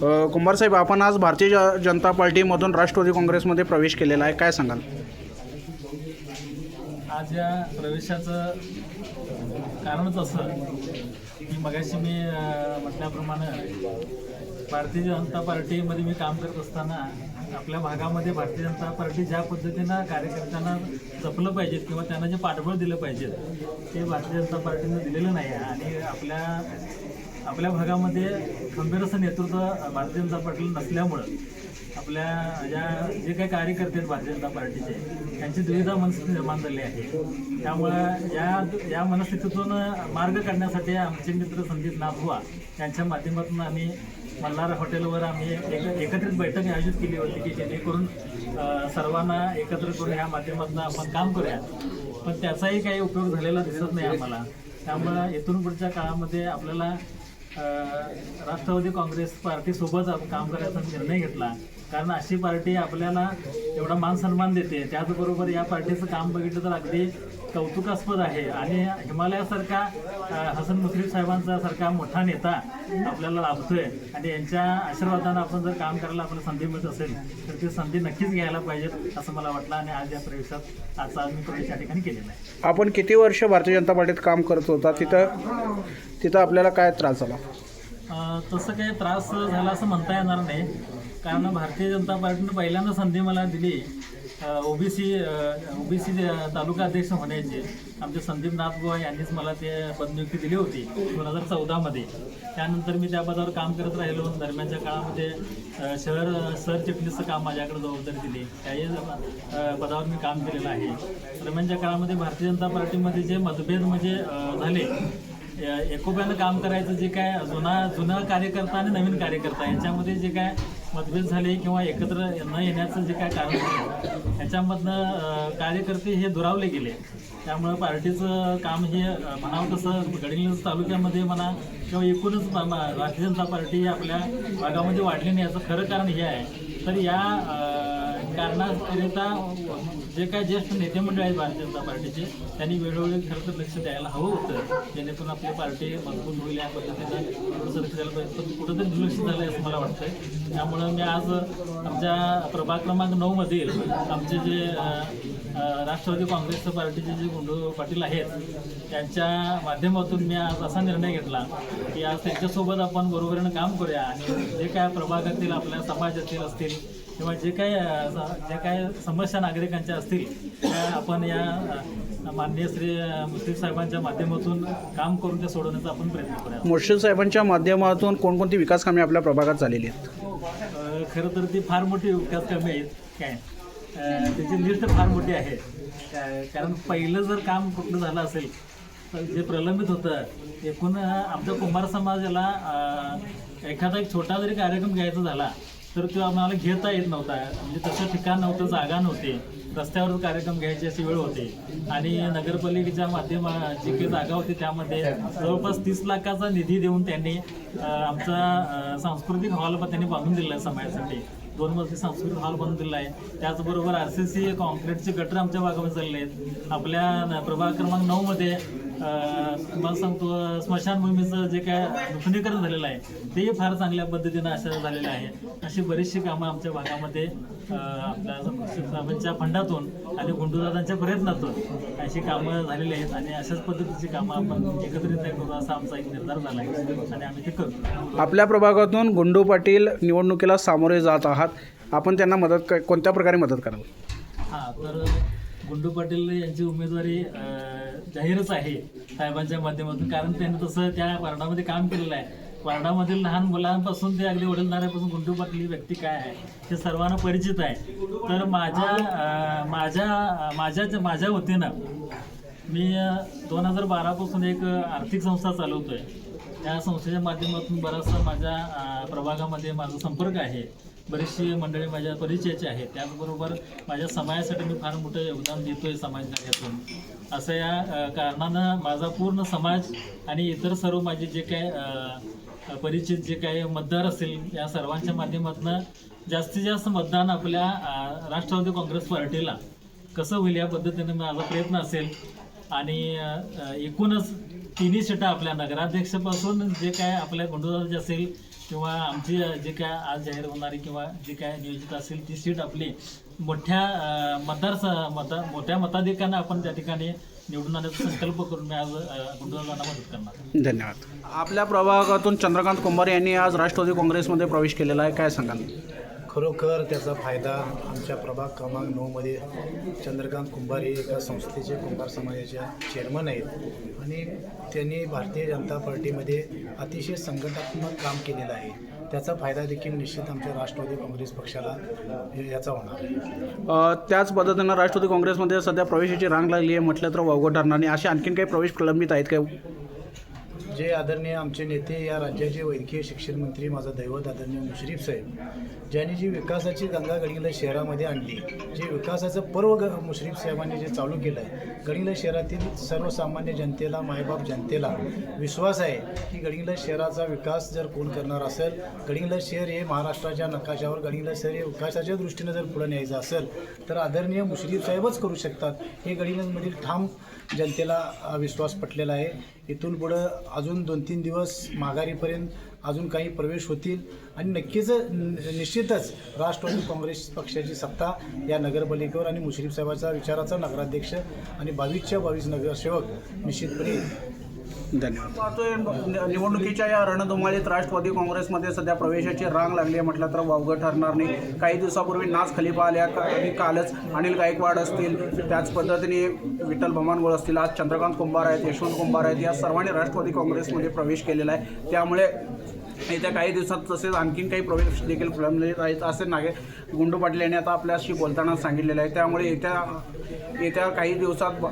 कुंभार कुंभारसाहेब आपण आज भारतीय ज- जनता पार्टीमधून राष्ट्रवादी काँग्रेसमध्ये प्रवेश केलेला आहे. काय सांगाल? आज या प्रवेशाचं कारणच असं की मगाशी मी म्हटल्याप्रमाणे भारतीय जनता पार्टीमध्ये मी काम करत असताना आपल्या भागामध्ये भारतीय जनता पार्टी ज्या पद्धतीनं कार्यकर्त्यांना जपलं पाहिजेत किंवा त्यांना जे पाठबळ दिलं पाहिजे ते भारतीय जनता पार्टीनं दिलेलं नाही आहे. आणि आपल्या आपल्या भागामध्ये खंबीर असं नेतृत्व भारतीय जनता पार्टीला नसल्यामुळं आपल्या ज्या जे काही कार्यकर्ते आहेत भारतीय जनता पार्टीचे त्यांची दुविधा मनस्थिती निर्माण झाली आहे. त्यामुळं या या मनस्थितीतून मार्ग काढण्यासाठी आमचे मित्र संदीप नाथुआ यांच्या माध्यमातून आम्ही मल्हार हॉटेलवर आम्ही एक एकत्रित बैठक आयोजित केली होती की जेणेकरून सर्वांना एकत्र करून ह्या माध्यमातून आपण काम करूया. पण त्याचाही काही उपयोग झालेला दिसत नाही आम्हाला. त्यामुळं इथून पुढच्या काळामध्ये आपल्याला राष्ट्रवादी काँग्रेस पार्टीसोबत आपण काम करायचा निर्णय घेतला. कारण अशी पार्टी आपल्याला एवढा मान सन्मान देते. त्याचबरोबर या पार्टीचं काम बघितलं तर अगदी कौतुकास्पद आहे. आणि हिमालयासारखा हसन मुश्रीफ साहेबांचा सारखा मोठा नेता आपल्याला लाभतोय. आणि यांच्या आशीर्वादानं आपण जर काम करायला आपल्याला संधी मिळत असेल तर ती संधी नक्कीच घ्यायला पाहिजेत असं मला वाटलं. आणि आज या प्रवेशात आजचा मी प्रवेश या ठिकाणी केलेला आहे. आपण किती वर्ष भारतीय जनता पार्टीत काम करत होता? तिथं तिथं आपल्याला काय त्रास झाला? अ, तसं काही त्रास झाला असं म्हणता येणार नाही. कारण भारतीय जनता पार्टीनं पहिल्यांदा संधी मला दिली. ओबीसी ओबीसी तालुका अध्यक्ष होण्याची. आमचे संदीप नाथगोवा यांनीच मला ते पदनियुक्ती दिली होती दोन हजार चौदामध्ये त्यानंतर मी त्या पदावर काम करत राहिलो. दरम्यानच्या काळामध्ये अ, शहर सरचिटणीसचं काम माझ्याकडे जबाबदारी दिली. त्याही अ, पदावर मी काम केलेलं आहे. दरम्यानच्या काळामध्ये भारतीय जनता पार्टीमध्ये जे मतभेद म्हणजे अ, झाले एकोप्यानं काम करायचं जे काय जुना जुना कार्यकर्ता आणि नवीन कार्यकर्ता यांच्यामध्ये जे काय मतभेद झाले किंवा एकत्र न येण्याचं जे काय कारण होतं याच्यामधनं कार्यकर्ते हे दुरावले गेले. त्यामुळं पार्टीचं काम हे म्हणावं तसं गडिंग्लज तालुक्यामध्ये म्हणा किंवा एकूणच म- भारतीय जनता पार्टी ही आपल्या भागामध्ये वाढली नाही याचं खरं कारण हे आहे. तर या कारणाकरिता जे काय ज्येष्ठ नेते मंडळ आहेत भारतीय जनता पार्टीचे त्यांनी वेळोवेळी खरं तर लक्ष द्यायला हवं होतं. जेणेकरून आपली पार्टी मजबूत होईल या पद्धतीनं. लक्ष द्यायला पाहिजे. पण कुठंतरी दुर्लक्ष झालं आहे असं मला वाटतंय. त्यामुळं मी आज आमच्या प्रभाग क्रमांक नऊमधील आमचे जे राष्ट्रवादी काँग्रेस पार्टीचे जे गुंडू पाटील आहेत त्यांच्या माध्यमातून मी आज असा निर्णय घेतला की आज त्यांच्यासोबत आपण बरोबरीनं काम करूया. आणि जे काय प्रभागातील आपल्या समाजातील असतील किंवा जे काय अ, स- जे काय समस्या नागरिकांच्या असतील त्या आपण या माननीय श्री मुश्रीफ साहेबांच्या माध्यमातून काम करून त्या सोडवण्याचा आपण प्रयत्न करूया. मुर्शिद साहेबांच्या माध्यमातून कोणकोणती विकास कामे आपल्या प्रभागात झालेली आहेत? खरं तर ती फार मोठी विकास कामे आहेत काय? त्याची लिस्ट फार मोठी आहे. कारण पहिलं जर काम कुठलं झालं असेल तर जे प्रलंबित होतं एकूण आमच्या कुंभार समाजाला एखादा एक छोटा जरी कार्यक्रम घ्यायचा झाला तर तो आम्हाला घेता येत नव्हता. म्हणजे तसं ठिकाण नव्हतं जागा नव्हती. रस्त्यावर कार्यक्रम घ्यायची अशी वेळ होते. आणि नगरपालिकेच्या माध्यम जी काही जागा होती त्यामध्ये जवळपास तीस लाखाचा निधी देऊन त्यांनी आमचा सांस्कृतिक हॉल पण त्यांनी बांधून दिला आहे समाजासाठी. दोन मजली सांस्कृतिक हॉल बनवून दिला आहे. त्याचबरोबर आर सी सी कॉन्क्रीटचे गटर आमच्या भागामध्ये चालले आहेत. आपल्या न- प्रभाग क्रमांक नऊमध्ये तुम्हाला सांगतो स्मशानभूमीचं जे काय नूतनीकरण झालेलं आहे तेही फार चांगल्या पद्धतीनं असं झालेलं आहे. अशी बरीचशी कामं आमच्या भागामध्ये आपल्या फंडातून आणि गुंडूदादांच्या प्रयत्नातून अशी कामं झालेली आहेत आणि अशाच पद्धतीची कामं आपण एकत्रित करू असा आमचा एक निर्धार झाला आहे. आणि आम्ही ते करतो. आपल्या प्रभागातून गुंडू पाटील निवडणुकीला सामोरे जात आहात. आपण त्यांना मदत कोणत्या प्रकारे मदत कराल? हां तर गुंडू पाटील यांची उमेदवारी जाहीरच आहे साहेबांच्या माध्यमातून. कारण त्यांनी तसं त्या वार्डामध्ये काम केलेलं आहे. वार्डामधील लहान मुलांपासून ते अगदी वडीलधाऱ्यापासून गुंडू पाटील व्यक्ती काय आहे हे सर्वांना परिचित आहे. तर माझ्या माझ्या माझ्या माझ्या वतीनं मी दोन हजार बारापासून एक आर्थिक संस्था चालवतो आहे त्या संस्थेच्या माध्यमातून बराचसा माझ्या प्रभागामध्ये माझा संपर्क आहे. बरीचशी मंडळी माझ्या परिचयाची आहेत. त्याचबरोबर माझ्या समाजासाठी मी फार मोठं योगदान देतोय समाजकार्यातून. असं या कारणानं माझा पूर्ण समाज आणि इतर सर्व माझे जे काय परिचित जे काही मतदार असतील या सर्वांच्या माध्यमातून जास्तीत जास्त मतदान आपल्या राष्ट्रवादी काँग्रेस पार्टीला कसं होईल या पद्धतीने माझा प्रयत्न असेल. आणि एकूणच तिन्ही सीटा आपल्या नगराध्यक्षापासून जे काय आपल्या गुंडोजाचे असेल किंवा आमची जे काय आज जाहीर होणारी किंवा जे काय नियोजित असेल ती सीट आपली मोठ्या मतदार मता मोठ्या मताधिकाने आपण त्या ठिकाणी निवडून आणण्याचा संकल्प करून मी आज अं, गुंडोजांना मदत करणार. धन्यवाद. आपल्या प्रभागातून चंद्रकांत कुंभार यांनी आज राष्ट्रवादी काँग्रेसमध्ये प्रवेश केलेला आहे. काय सांगाल? खरोखर त्याचा फायदा आमच्या प्रभाग क्रमांक नऊमध्ये चंद्रकांत कुंभार हे एका संस्थेचे कुंभार समाजाच्या चेअरमन आहेत. आणि त्यांनी भारतीय जनता पार्टीमध्ये अतिशय संघटनात्मक काम केलेलं आहे. त्याचा फायदा देखील निश्चित आमच्या राष्ट्रवादी काँग्रेस पक्षाला याचा होणार त्याच पद्धतीनं राष्ट्रवादी काँग्रेसमध्ये सध्या प्रवेशाची रांग लागली आहे म्हटलं तर वावगं ठरणार आणि असे आणखीन काही प्रवेश प्रलंबित आहेत काय जे आदरणीय आमचे नेते या राज्याचे वैद्यकीय शिक्षण मंत्री माझा दैवत आदरणीय मुश्रीफ साहेब ज्यांनी जी विकासाची गंगा गडिंग्लज शहरामध्ये आणली जे विकासाचं पर्व ग मुश्रीफ साहेबांनी जे चालू केलं आहे गडिंग्लज शहरातील सर्वसामान्य जनतेला मायबाप जनतेला विश्वास आहे की गडिंग्लज शहराचा विकास जर कोण करणार असेल गडिंग्लज शहर हे महाराष्ट्राच्या नकाशावर गडिंग्लज शहर हे विकासाच्या दृष्टीनं जर पुढे न्यायचं असेल तर आदरणीय मुश्रीफ साहेबच करू शकतात. हे गडिंग्लजमधील ठाम जनतेला विश्वास पटलेला आहे. इथून पुढं अजून अजून दोन तीन दिवस माघारीपर्यंत अजून काही प्रवेश होतील. आणि नक्कीच निश्चितच राष्ट्रवादी काँग्रेस पक्षाची सत्ता या नगरपालिकेवर आणि मुश्रीफ साहेबाचा विचाराचा नगराध्यक्ष आणि बावीसच्या बावीस नगरसेवक निश्चितपणे धन्यवाद. पाहतोय निवडणुकीच्या या रणधुमाळीत राष्ट्रवादी काँग्रेसमध्ये सध्या प्रवेशाची रांग लागली आहे म्हटलं तर वावगं ठरणार नाही. काही दिवसापूर्वी नाच खलिफा आल्या का- आणि कालच अनिल गायकवाड असतील त्याच पद्धतीने विठ्ठल भमानगोळ असतील आज चंद्रकांत कुंभार आहेत यशवंत कुंभार आहेत या सर्वांनी राष्ट्रवादी काँग्रेसमध्ये प्रवेश केलेला आहे. त्यामुळे येत्या काही दिवसात तसेच आणखीन काही प्रवेश देखील प्रलंबित आहेत असे नागे गुंडू पाटील यांनी आता आपल्याशी बोलताना सांगितलेलं आहे. त्यामुळे येत्या येत्या काही दिवसात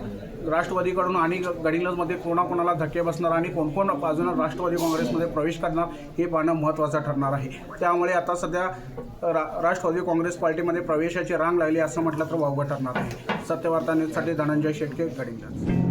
राष्ट्रवादीकडून आणि गडिंग्लजमध्ये कोणाकोणाला धक्के बसणार आणि कोणकोण बाजूनं राष्ट्रवादी काँग्रेसमध्ये प्रवेश करणार हे पाहणं महत्त्वाचं ठरणार आहे. त्यामुळे आता सध्या रा राष्ट्रवादी काँग्रेस पार्टीमध्ये प्रवेशाची रांग लागली असं म्हटलं तर वावगं ठरणार आहे. सत्यवार्ता न्यूजसाठी धनंजय शेटके गडिंग्लज.